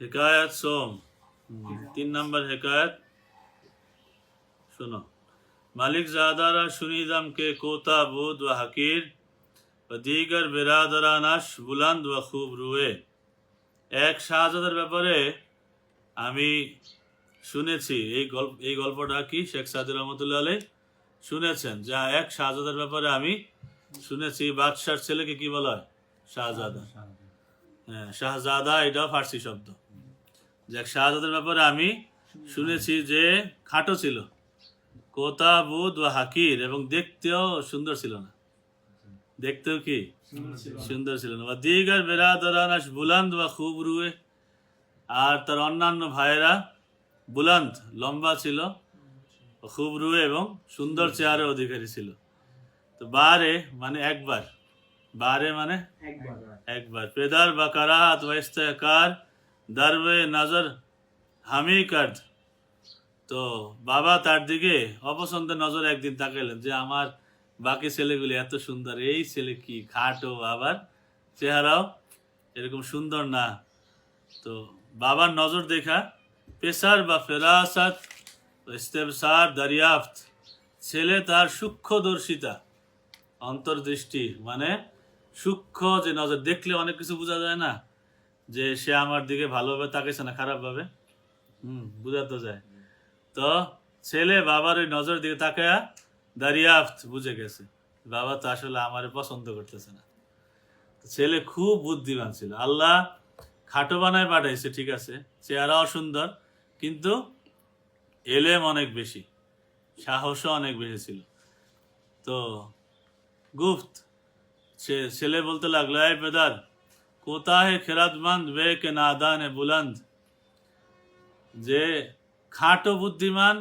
হেকায়ত সোম। তিন নম্বর হেকায়ত। শুনো। মালিক জাদারা শুনিদমকে কোতা বুদ ও হাকির ও দিগর বেরাদরানাস বুলন্দ ও খুব রুয়ে। এক শাহজাদার ব্যাপারে আমি শুনেছি এই গল্প এই গল্পটা কি? শেখ সাদি রহমতুল্লাহ আলাই শুনেছেন। যা এক শাহজাদার ব্যাপারে আমি শুনেছি। বাদশার ছেলেকে কি বলা হয়? শাহজাদা। হ্যাঁ শাহজাদা এটাও ফার্সি শব্দ। যাক শাহজাদের ব্যাপারে আমি শুনেছি যে খাটো ছিল। কোতা বুধ বা হাকির এবং দেখতেও সুন্দর ছিল না। দেখতেও কি? সুন্দর ছিল না। বা দিগার বেরাদরানাস বুলান্দ বা খুব রুয়ে আর তার অন্যান্য ভাইয়েরা বুলান্দ লম্বা ছিল খুব রুয়ে এবং সুন্দর চেহারের অধিকারী ছিল। তো বারে মানে একবার। বারে মানে একবার। পেদার বা কারাত বা ইস্তেকার দারবে নজর হামি কার্ড। তো বাবা তার দিকে অপছন্দের নজর একদিন তাকাইলেন যে, আমার বাকি ছেলেগুলি এত সুন্দর, এই ছেলে কি খাটো আবার চেহারাও? এরকম সুন্দর না। তো বাবার নজর দেখা পেশার বা ফেরাসাত ইস্তেফসার দারিয়াফত, ছেলে তার সূক্ষ্মদর্শিতা, অন্তর্দৃষ্টি মানে সূক্ষ্ম যে নজর, দেখলে অনেক কিছু বোঝা যায় না? যে সে আমার দিকে ভালোভাবে তাকাইছে না, খারাপভাবে? হুম, বোঝা তো যায়। তো ছেলে বাবার ওই নজর দিকে তাকায়া দারিয়াফত বুঝে গেছে। বাবা তো আসলে আমারে পছন্দ করতেছে না। ছেলে খুব বুদ্ধিমান ছিল। আল্লাহ খাটো বানায় পাঠাইছে, ঠিক আছে। চেহারাও সুন্দর, কিন্তু এলেম অনেক বেশি। সাহসও অনেক বেশি ছিল। তো গুপ্ত ছেলে বলতে লাগল, এই পেদার কোথায় খেরাতমন্দ বে কে নাদান বুলন্দ? যে খাটো বুদ্ধিমান,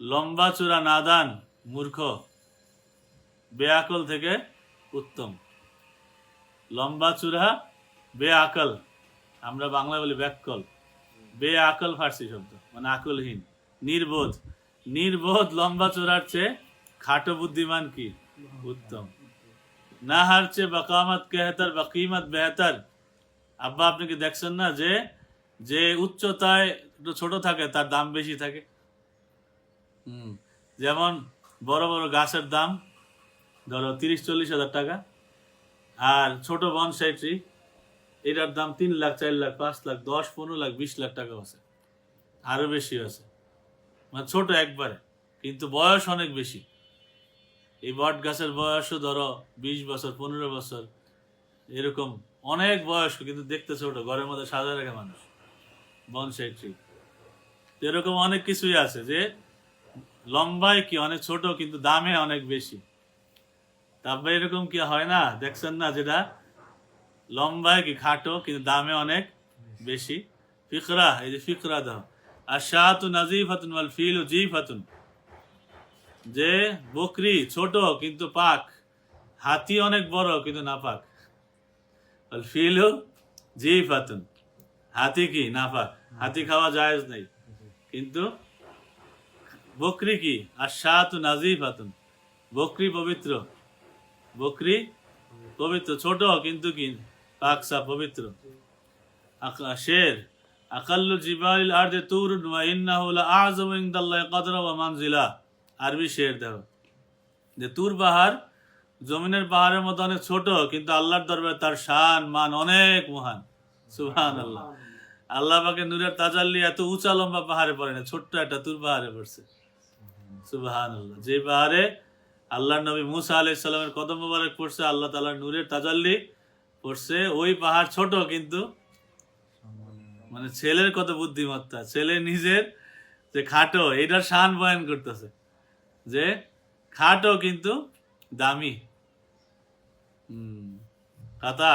লম্বা চূড়া নাদান, মূর্খ, বেআকল থেকে উত্তম। লম্বা চূড়া, বেআকল, আমরা বাংলা বলি ব্যাকল বেআকল ফার্সি শব্দ মানে আকলহীন, নির্বোধ। নির্বোধ লম্বা চূড়ার চেয়ে খাটো বুদ্ধিমান কি? উত্তম। না হার চেয়ে বাকামত কেহতার বাকিমত বেহতার। আব্বা আপনি কি দেখছেন না যে যে উচ্চতায় একটু ছোট থাকে তার দাম বেশি থাকে? হুম। যেমন বড় বড় গাছের দাম ধরো তিরিশ চল্লিশ হাজার টাকা আর ছোট বনসাই ট্রি এটার দাম তিন লাখ চার লাখ পাঁচ লাখ দশ পনেরো লাখ বিশ লাখ টাকা আছে। আরও বেশি আছে। মানে ছোট একবারে কিন্তু বয়স অনেক বেশি। এই বট গাছের বয়সও ধরো বিশ বছর, পনেরো বছর, এরকম অনেক বয়স কিন্তু দেখতে ছোট ঘরের মধ্যে সাজা রাখে মানুষ বনসাই ট্রি এরকম অনেক কিছুই আছে যে লম্বায় কি, অনেক ছোট, কিন্তু দামে অনেক বেশি। তারপরে এরকম কি হয় না? দেখছেন না যেটা? লম্বায় কি খাটো, কিন্তু দামে অনেক বেশি। ফিকরা, এই যে ফিকরা দাও। আর শাহাতু নাজিফাতুন ওয়াল ফিল জিফাতুন। যে বকরি, ছোট কিন্তু পাক। হাতি অনেক বড় কিন্তু না পাক ফিল জিফাতুন হাতি কি? না পাক হাতি খাওয়া জায়েজ নেই। কিন্তু বকরি কি? আর শাহাতু নাজিফাতুন বকরি পবিত্র। বকরি পবিত্র। ছোট কিন্তু কি? পাকসা পবিত্র। শের। আকাল্লু জিবালিল আরদে তুরুন ওয়া ইন্নাহু লাআযমু ইনদাল্লাহি কদরা ওয়া মানজিলা। আরবি শের দেখো যে তুর পাহাড় জমিনের পাহাড়ের মতো অনেক ছোট, কিন্তু আল্লাহর দরবারে তার শান, মান অনেক মহান। সুবহান আল্লাহ আল্লাহ পাকে নূরের তাজাল্লি এত উঁচা লম্বা পাহাড়ে পড়ে না, ছোট্ট একটা তুর পাহাড়ে পড়ছে। সুবহান আল্লাহ যে পাহাড়ে আল্লাহ নবী মুসা আলাই সাল্লামের কদম মোবারক পড়ছে, আল্লাহ তালার নূরের তাজাল্লি পড়ছে। ওই পাহাড় ছোট, কিন্তু মানে ছেলের কত বুদ্ধিমত্তা। ছেলে নিজের যে খাটো, এটার শান বয়ান করতেছে। যে খাটো কিন্তু দামি। কাতা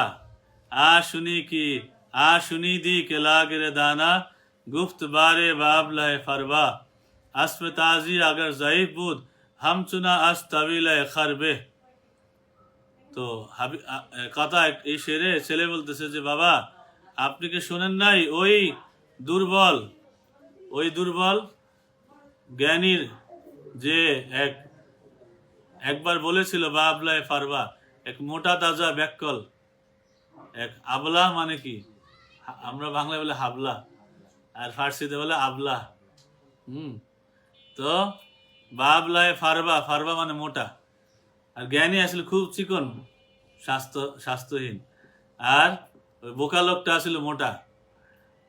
আ শুনি কি, আ শুনি দি কে লাগরে দানা গুফত বারে বাবলায় ফারবা। আসম তাজি আগার জয়ীফ বুধ, হাম চুনা আস তাবিলায় খারবে। তো কথা এই শেরে ছেলে বলতেছে যে, বাবা, আপনি কি শোনেন নাই ওই দুর্বল ওই দুর্বল জ্ঞানীর যে এক, একবার বলেছিল বা আবলায় ফারবা। এক মোটা তাজা ব্যাককল। এক আবলা মানে কি? আমরা বাংলায় বলে হাবলা, আর ফার্সিতে বলে আবলা। হুম, তো বাবলায় ফারবা ফারবা মানে মোটা। আর জ্ঞানী আসলে খুব চিকন, স্বাস্থ্য, স্বাস্থ্যহীন। আর ওই বোকা লোকটা আসলে মোটা।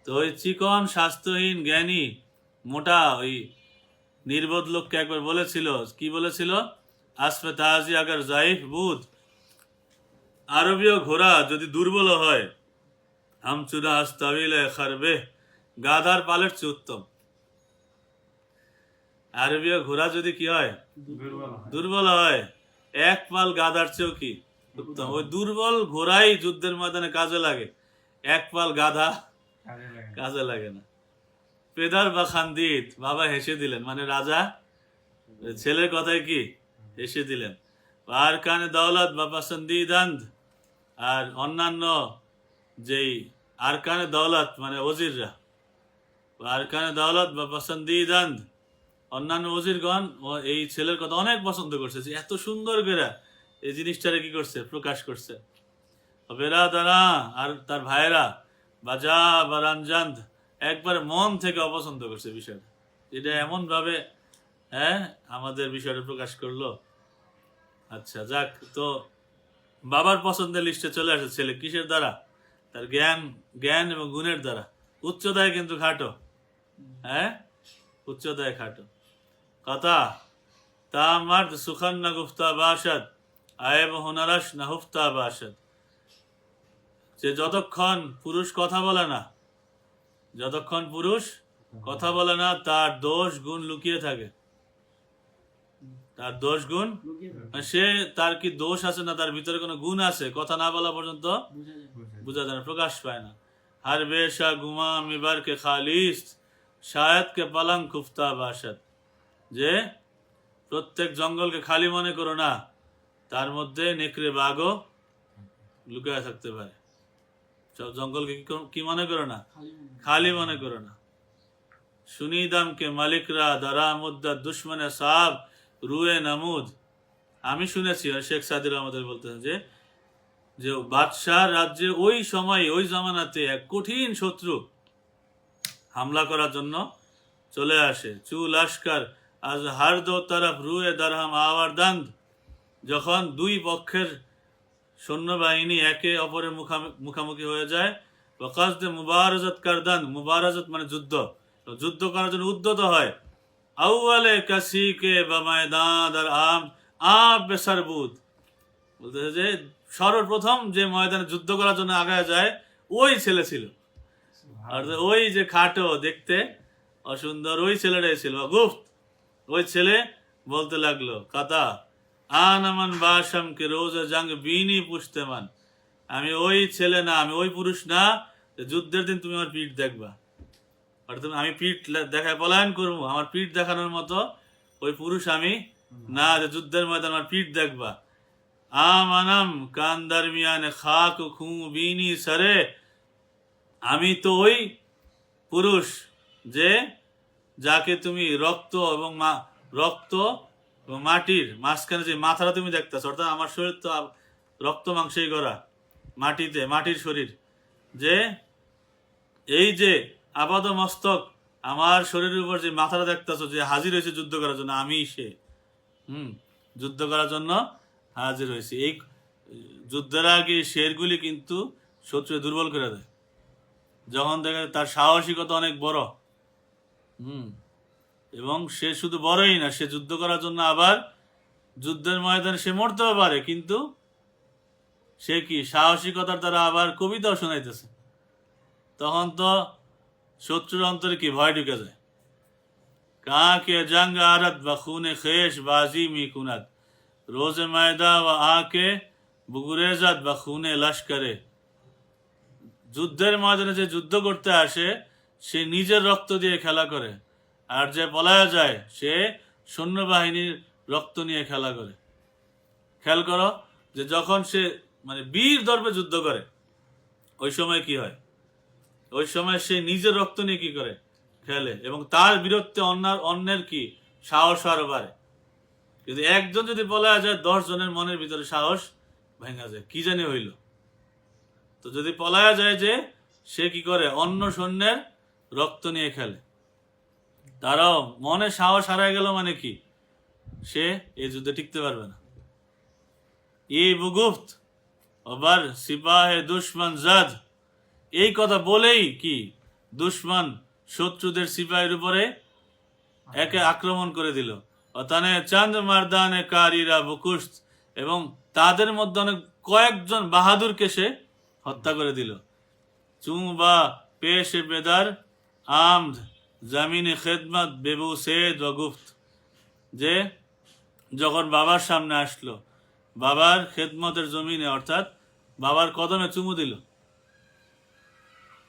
তো ওই চিকন, স্বাস্থ্যহীন, জ্ঞানী, মোটা ওই নির্বোধ লোককে একবার বলেছিল কি বলেছিল? আসফে তাহাজি আগার জাইফ বুধ। আরবীয় ঘোড়া যদি দুর্বল হয় হামচুরা আস্তাবিলে খারবে গাধার পালের চেয়ে উত্তম। আরবীয় ঘোড়া যদি কি হয়? দুর্বল হয়। এক পাল গাধার চেয়েও কি উত্তম। ওই দুর্বল ঘোড়াই যুদ্ধের ময়দানে কাজে লাগে এক পাল গাধা কাজে লাগে না। পেদার বা খান্দিত বাবা হেসে দিলেন। মানে রাজা, ছেলের কথায় কি? হেসে দিলেন। আর কানে দৌলত বা পসন্দিদান্দ আর অন্যান্য যেই আর কানে দৌলত মানে ওজিররা। আর কানে দৌলত বা পসন্দিদান্দ অন্যান্য ওজিরগণ এই ছেলের কথা অনেক পছন্দ করছে। যে এত সুন্দর করে এই জিনিসটারে কি করছে? প্রকাশ করছে। বেরা দানা আর তার ভাইয়েরা, বাজা বা রঞ্জান্দ একবার মন থেকে অপছন্দ করছে বিষয়টা। এটা এমন ভাবে হ্যাঁ আমাদের বিষয়টা প্রকাশ করল। আচ্ছা যাক, তো বাবার পছন্দের লিস্টে চলে আসে ছেলে কিসের দ্বারা? তার জ্ঞান জ্ঞান এবং গুণের দ্বারা। উচ্চতায় কিন্তু খাটো। হ্যাঁ? উচ্চতায় খাটো। কথা, তা মার্দ সুখান না গুফতা বাসাদ আয়েব হুনারাস না হুফতা বাসাদ যে যতক্ষণ পুরুষ কথা বলে না যতক্ষণ পুরুষ কথা বলে না তার দোষ গুণ লুকিয়ে থাকে। তার দোষ গুণ? মানে সে তার কি দোষ আছে না তার ভিতরে কোনো গুণ আছে? কথা না বলা পর্যন্ত বোঝা যায় না। প্রকাশ পায় না। হর বেশা গুমা মিবার কে খালিস শায়দ কে পালাং কুফতা বাসাদ যে প্রত্যেক জঙ্গলকে খালি মনে করো না তার মধ্যে নেকড়ে বাঘও লুকিয়ে থাকতে পারে। জঙ্গলকে কি মনে করো না? খালি মনে করো। না। সুনিদাম কে মালিকরা দারা মুদ্দা দুশ্মনে সাব রুয়ে নামুদ। আমি শুনেছি শেখ সাদির আমাদের বলতেন যে যে বাদশাহ রাজ্যে ওই সময় ওই জামানাতে এক কঠিন শত্রু হামলা করার জন্য চলে আসে। চু লস্কর আজ হার দো তরফ রুয়ে দারহাম আওয়ার দান্দ। যখন দুই পক্ষের সৈন্যবাহিনী একে অপরের মুখামু- মুখামুখি হয়ে যায়। ওকাজদে মুবারজত কারদান মুবারজত মানে যুদ্ধ। তো যুদ্ধ করার জন্য উদ্যত হয়। আউয়ালে কাসি কে বা ময়দান আর আম আপ বেসারবুদ বলতেছে যে সর্বপ্রথম যে ময়দানে যুদ্ধ করার জন্য আগায় যায় ওই ছেলে ছিল। আর ওই যে খাটো দেখতে অসুন্দর ওই ছেলেটাই ছিল। গুফত ওই ছেলে বলতে লাগল কাতা আনামান বাসাম কে রোজ জাং বিনি পুষতেমান আমি ওই ছেলে না, আমি ওই পুরুষ না যুদ্ধের দিন তুমি আমার পিঠ দেখবা। তুমি আমি পিঠ দেখায় পলায়ন করব, আমার পিঠ দেখানোর মতো ওই পুরুষ আমি না, যে যুদ্ধের ময়দান আমার পিঠ দেখবা। আম আনাম কান খাক খু বিনি সারে। আমি তো ওই পুরুষ যে, যাকে তুমি রক্ত এবং মা রক্ত মাটির মাঝখানে যে মাথাটা তুমি দেখতেছ, অর্থাৎ আমার শরীর তো রক্ত মাংসেই গড়া মাটিতে, মাটির শরীর। যে এই যে আপাদ মস্তক আমার শরীরের উপর যে মাথাটা দেখতেছ, যে হাজির হয়েছে যুদ্ধ করার জন্য, আমি সে। হুম, যুদ্ধ করার জন্য হাজির হয়েছে। এই যুদ্ধের আগে শেরগুলি কিন্তু শত্রু দুর্বল করে দেয়। যখন দেখে তার সাহসিকতা অনেক বড়। হুম এবং সে শুধু বড়ই না, সে যুদ্ধ করার জন্য আবার যুদ্ধের ময়দানে সে মরতেও পারে, কিন্তু সে কি সাহসিকতার দ্বারা আবার কবিতাও শোনাইতেছে? তখন তো শত্রুর অন্তরে কি ভয় ঢুকে যায়? কাকে জঙ্গ আরত বা খুনে খেস বাজি মি কুনাত? রোজে ময়দা বা আকে বুগুরেজাত বা খুনে লস্করে যুদ্ধের ময়দানে যে যুদ্ধ করতে আসে, সে নিজের রক্ত দিয়ে খেলা করে। আর যে পলায়া যায়, সে সৈন্যবাহিনীর রক্ত নিয়ে খেলা করে। খেয়াল করো যে যখন সে মানে বীর দর্পে যুদ্ধ করে, ওই সময় কি হয়? ওই সময় সে নিজের রক্ত নিয়ে কি করে? খেলে। এবং তার বিরুদ্ধে অন্যার, অন্যের কি? সাহস আরও বাড়ে। কিন্তু একজন যদি বলা যায়, দশ জনের মনের ভিতরে সাহস ভেঙা যায়। কি জানি হইল? তো যদি পলায়া যায় যে, সে কি করে? অন্য সৈন্যের রক্ত নিয়ে খেলে। তারাও মনে সাহস হারায় গেল মানে কি? সে এই যুদ্ধে টিকতে পারবে না। এই বুগুফত আবার সিপাহে দুশ্মন জাদ। এই কথা বলেই কি দুশ্মন শত্রুদের সিপাহের উপরে একে আক্রমণ করে দিল। অতানে চাঁদ মারদানে কারিরা বুকুস্ত এবং তাদের মধ্যে অনেক কয়েকজন বাহাদুরকে সে হত্যা করে দিল। চুম বা পেশ, বেদার, আমদ জামিনে খেদমত, বেবু সেদ গুফত যে যখন বাবার সামনে আসলো, বাবার খেদমতের জমিনে, অর্থাৎ বাবার কদমে চুমু দিল।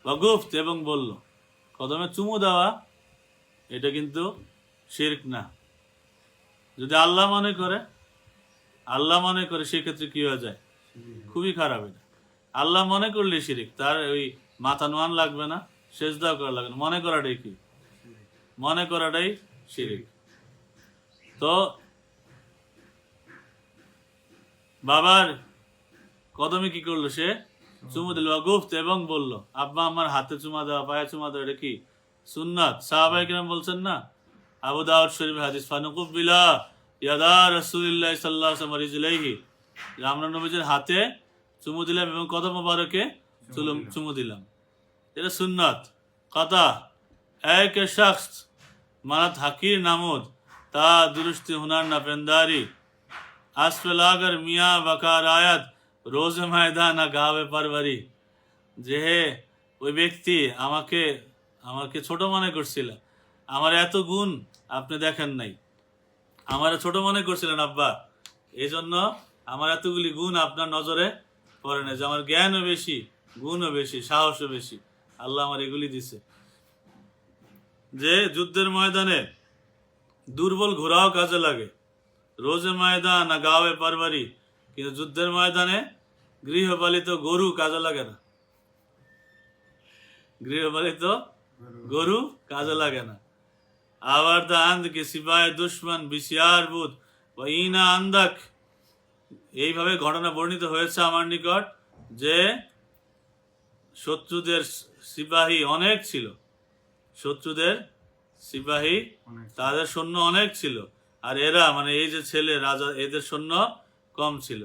বা এবং বলল, কদমে চুমু দেওয়া, এটা কিন্তু শির্ক না। যদি আল্লাহ মনে করে, আল্লাহ মনে করে, সেক্ষেত্রে কি হয়ে যায়? খুবই খারাপ এটা। আল্লাহ মনে করলে শিরিক, তার ওই মাথা নোয়ান লাগবে না, সেজদাও করা লাগবে না। মনে করাটাই কি? মনে করাটাই শিরিক। তো, বাবার কদমে কি করল সে? চুমু দিল গুফত এবং বলল, আব্বা, আমার হাতে চুমা দেওয়া, পায়ে চুমা দেওয়া, এটা কি? সুন্নাত? সাহাবাই কিরাম বলছেন, না। আবু দাউদ শরীফ হাদিস ফানুকুব বিলা ইয়াদা রাসূলুল্লাহ সাল্লাল্লাহু আলাইহি ওয়াসাল্লাম আমরা নবীজির হাতে চুমু দিলাম এবং কদম মোবারকে চুমু দিলাম। এটা সুন্নাত। কথা এক শখস। হাকির নামুদ, তা দুরুস্তি হুনার না পেন্দারি। আসফেলাগর মিয়া বাকার আয়াত, রোজ ময়দানা গাবে পারবারি। যে হে ওই ব্যক্তি আমাকে আমাকে ছোট মনে করছিল। আমার এত গুণ আপনি দেখেন নাই। আমার ছোট মনে করছিলেন, আব্বা। এই জন্য আমার এতগুলি গুণ আপনার নজরে পড়ে না যে আমার জ্ঞানও বেশি, গুণও বেশি, সাহসও বেশি। আল্লাহ আমার এগুলি দিছে। যে যুদ্ধের ময়দানে দুর্বল ঘোড়াও কাজে লাগে। রোজে ময়দান, না গাওয়ে পারবারি। কিন্তু যুদ্ধের ময়দানে গৃহপালিত গরু কাজে লাগে না। গৃহপালিত গরু কাজে লাগে না। আবার দা আন্দ কে, সিপাহে দুশ্মন, বিশিয়ার বুধ বা ইনা আন্দাক। এইভাবে ঘটনা বর্ণিত হয়েছে আমার নিকট যে শত্রুদের সিপাহী অনেক ছিল। শত্রুদের সিপাহী তাদের সৈন্য অনেক ছিল। আর এরা মানে এই যে ছেলে রাজা এদের সৈন্য কম ছিল।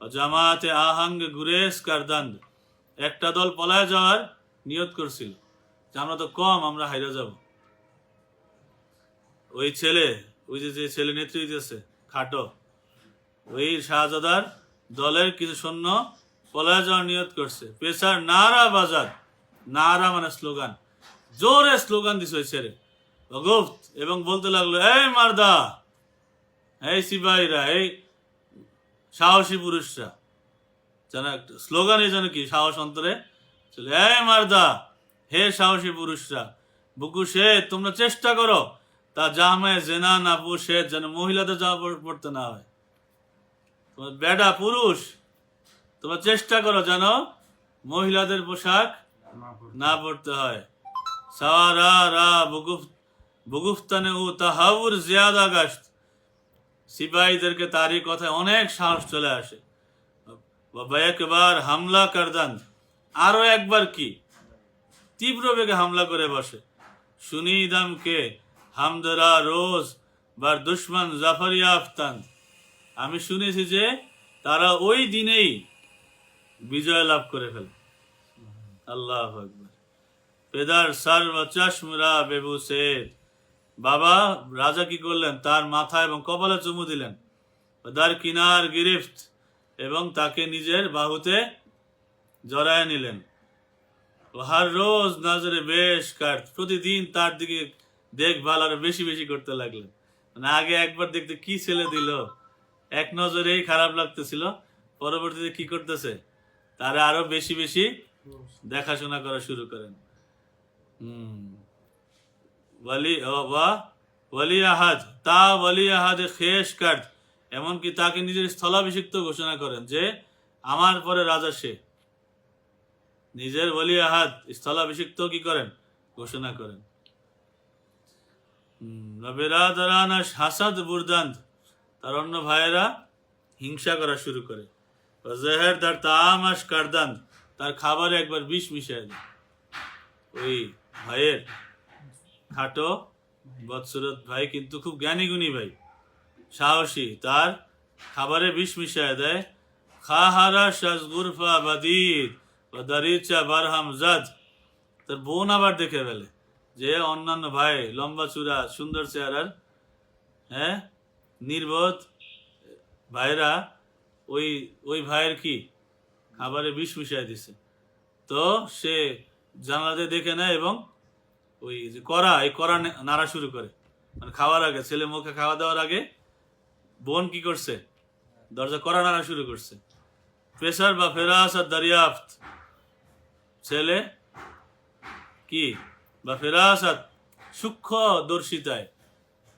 জামাতে আহাঙ্গ গুরেশ কারদান্দ। একটা দল পলায় যাওয়ার নিয়ত করছিল। যে আমরা তো কম আমরা হাইরা যাব। ওই ছেলে ওই যে যে ছেলে নেতৃত্ব দিতেছে খাটো ওই শাহজাদার দলের কিছু সৈন্য পলায় যাওয়ার নিয়ত করছে। পেশার নারা বাজার নারা মানে স্লোগান। জোরে স্লোগান ওই ছেলে। গুপ্ত এবং বলতে লাগল, এই মারদা, এই সিপাহীরা, এই সাহসী পুরুষরা। যেন একটা স্লোগান এই যেন কি, সাহস অন্তরে চলে, এই মারদা, হে সাহসী পুরুষরা, বুকু সে তোমরা চেষ্টা করো, তা জামে জেনা না সে যেন মহিলাদের জামা পড়তে না হয়। তোমার বেডা পুরুষ, তোমরা চেষ্টা করো যেন মহিলাদের পোশাক না পড়তে হয়। সারা রা বুগুফ বুগুফতানে ও তাহাউর জিয়াদা গাস্ত সিপাহীদেরকে তারই কথায় অনেক সাহস চলে আসে। একবার হামলা করদান। আরও একবার কি? তীব্র বেগে হামলা করে বসে। সুনিদামকে হামদরা রোজ বার দুশ্মন জাফরিয়া আফতান। আমি শুনেছি যে তারা ওই দিনেই বিজয় লাভ করে ফেলে। আল্লাহ পেদার সার্ব চশমরা বেবু শেখ বাবা রাজা কি করলেন? তার মাথা এবং কপালে চুমু দিলেন। দার কিনার গিরিফত এবং তাকে নিজের বাহুতে জড়ায় নিলেন। হার রোজ নজরে বেশ কাট প্রতিদিন তার দিকে দেখভাল আরও বেশি বেশি করতে লাগলেন। মানে আগে একবার দেখতে কি ছেলে দিল? এক নজরেই খারাপ লাগতেছিল। পরবর্তীতে কি করতেছে? তারা আরও বেশি বেশি দেখাশোনা করা শুরু করেন। হুম। ওয়ালি ওয়া ওয়ালি আহাদ তা ওয়ালি আহাদে খেস কাট এমনকি তাকে নিজের স্থলাভিষিক্ত ঘোষণা করেন যে, আমার পরে রাজা সে। নিজের ওয়ালি আহাদ স্থলাভিষিক্ত কি করেন? ঘোষণা করেন। বেরাদারানা হাসাদ বুরদান্ত তার অন্য ভাইয়েরা হিংসা করা শুরু করে। জেহের তার তামাস কারদান্ত তার খাবারে একবার বিষ মিশিয়ে দেয়। ওই ভাইয়ের খাটো বৎসরত ভাই কিন্তু খুব জ্ঞানী গুণী ভাই। সাহসী, তার খাবারে বিষ মিশায় দেয়। খাহারা শাস গুরফা বাদিদ বা দারিচা বারহাম জাদ তার বোন আবার দেখে ফেলে যে অন্যান্য ভাই লম্বা চূড়া, সুন্দর চেহারার হ্যাঁ নির্বোধ ভাইরা ওই ওই ভাইয়ের কি? খাবারে বিষ মিশাই দিছে। তো সে জানালাতে দেখে নেয় এবং ওই যে কড়া, এই নে- নাড়া শুরু করে। মানে খাওয়ার আগে, ছেলে মুখে খাওয়া দেওয়ার আগে বোন কি করছে? দরজা কড়া নাড়া শুরু করছে। প্রেসার বা ফেরাস আর দারিয়াফত। ছেলে কি? বা ফেরাসাত সূক্ষ্ম দর্শিতায়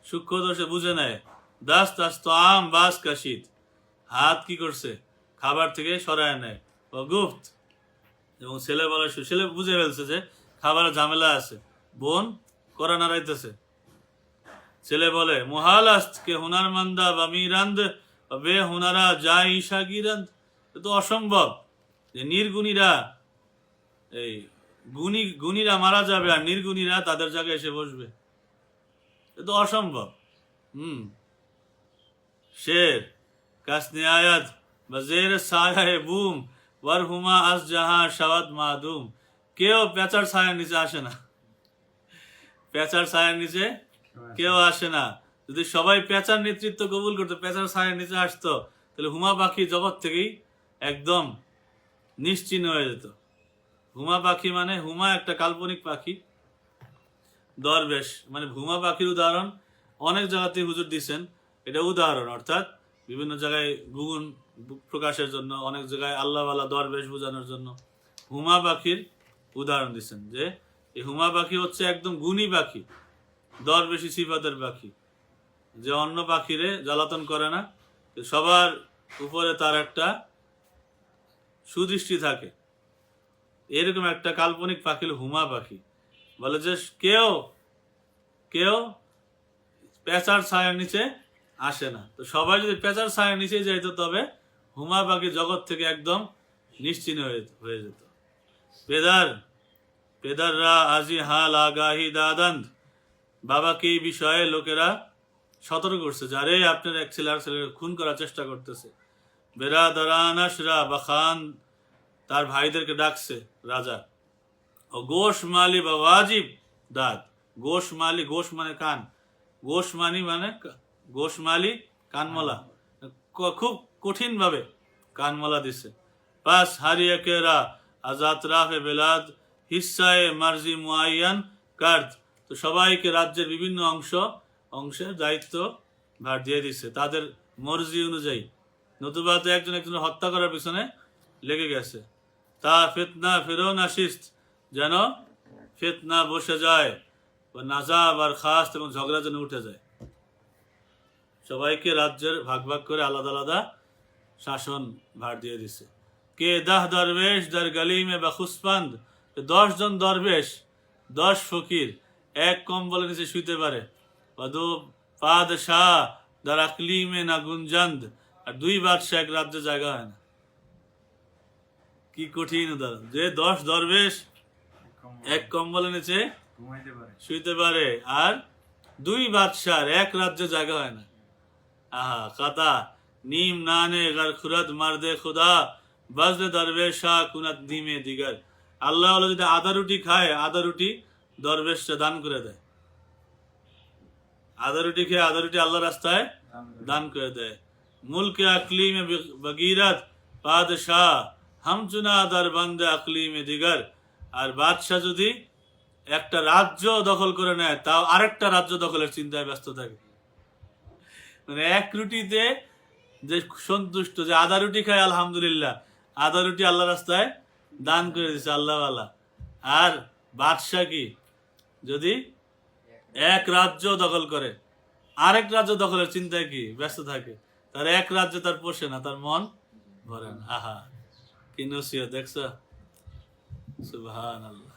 সূক্ষ্ম দর্শে বুঝে নেয়, দাস তাস তো আম বাস, কাশিত। হাত কি করছে? খাবার থেকে সরায় নেয়। বা গুপ্ত। এবং ছেলে বলা ছেলে বুঝে ফেলছে যে খাবারের ঝামেলা আছে। বোন করা নাড়াইতেছে ছেলে বলে, মহালাস্ত কে হুনার মান্দা বা মিরান্দ, বে হুনারা যা ঈশা গিরান্দ। তো অসম্ভব যে নির্গুণীরা, এই গুণী, গুণীরা মারা যাবে আর নির্গুণীরা তাদের জায়গায় এসে বসবে। এ তো অসম্ভব। হুম। শের, কাসনে আয়াত, বা জের সায়াহে বুম ওয়ার হুমা আস জাহা শাওয়াত মাদুম। কেউ পেঁচার ছায়ার নিচে আসে না। ছায়ার নিচে কেউ আসে না। যদি সবাই নেতৃত্ব কবুল করতো ছায়ার নিচে আসতো, তাহলে হুমা পাখি জগৎ থেকেই একদম নিশ্চিহ্ন হয়ে যেত। হুমা পাখি মানে হুমা একটা কাল্পনিক পাখি। দরবেশ মানে হুমা পাখির উদাহরণ অনেক জায়গাতে হুজুর এটা উদাহরণ, অর্থাৎ বিভিন্ন জায়গায় গুগুন প্রকাশের জন্য, অনেক জায়গায় আল্লাহওয়ালা দরবেশ বোঝানোর জন্য হুমা পাখির উদাহরণ দিচ্ছেন যে, এই হুমা পাখি হচ্ছে একদম গুণী পাখি, দরবেশি সিফাতের পাখি, যে অন্য পাখিরে জ্বালাতন করে না সবার উপরে তার একটা সুদৃষ্টি থাকে। এরকম একটা কাল্পনিক পাখি হুমা পাখি। বলে যে কেউ কেউ পেঁচার ছায়ার নিচে আসে না। তো সবাই যদি পেঁচার ছায়ার নিচে যাইত তবে হুমা পাখি জগৎ থেকে একদম নিশ্চিন্ন হয়ে যেত। পেদার পেদাররা আজি হাল আগাহি দাদান্ত বাবাকে এই বিষয়ে লোকেরা সতর্ক করছে? যে আরে আপনার এক ছেলে আর ছেলেকে খুন করার চেষ্টা করতেছে। বেরা দারানাসরা বা খান তার ভাইদেরকে ডাকছে, রাজা। ও গোশ মালি বা ওয়াজিব দাঁত গোশ মালি, গোশ মানে কান। গোশ মানি মানে গোশ মালি কানমালা। খুব কঠিন ভাবে কানমালা দিছে। পাস হারিয়ে কেরা আজাত রাফে বেলাদ, হিসায় মার্জি মুয়াইয়ান কার্ড। তো সবাইকে রাজ্যের বিভিন্ন অংশ, অংশের দায়িত্ব ভার দিয়ে দিচ্ছে তাদের মর্জি অনুযায়ী। নতুবা তো একজন একজনের হত্যা করার পিছনে লেগে গেছে। তা ফেতনা ফেরোন আসিস্ত যেন ফেতনা বসে যায় বা নাজাব আর খাস এবং ঝগড়া যেন উঠে যায়। সবাইকে রাজ্যের ভাগ ভাগ করে আলাদা আলাদা শাসন ভার দিয়ে দিছে। কে দাহ দরবেশ দার গলিমে বা খুসপান্দ দশ জন দরবেশ দশ ফকির এক কম্বলের নিচে শুইতে পারে। দার আকলিমে না গুঞ্জান্দ আর দুই বাদশাহ এক রাজ্যে জায়গা হয় না। কি কঠিন উদাহরণ। যে দশ দরবেশ এক কম্বলের নিচে শুইতে পারে আর দুই বাদশার এক রাজ্যে জায়গা হয় না। আহা কাতা নানে গার খুরাত মারদে খুদা, বাজলে দরবেশ শাহ কুনাত নিমে দিগার। আল্লাহ হলো যদি আদা রুটি খায়, আদা রুটি দরবেশটা দান করে দেয়। আদা রুটি খেয়ে আদা রুটি আল্লাহ রাস্তায় দান করে দেয়। মুলকে আকলি মে বগিরত, বাদশাহ হাম চুনা দার বন্দে আকলি মে দিগার। আর বাদশাহ যদি একটা রাজ্য দখল করে নেয়, তাও আরেকটা রাজ্য দখলের চিন্তায় ব্যস্ত থাকে। মানে এক রুটিতে যে সন্তুষ্ট, যে আদা রুটি খায়, আলহামদুলিল্লাহ। আদা রুটি আল্লাহ রাস্তায় দান করে দিচ্ছে আল্লাহ আর বাদশাহ কি? যদি এক রাজ্য দখল করে, আরেক রাজ্য দখলের চিন্তায় কি? ব্যস্ত থাকে। তার এক রাজ্য তার পোষে না, তার মন ভরে না। আহা, কি নসিহত, দেখছ? সুবহান আল্লাহ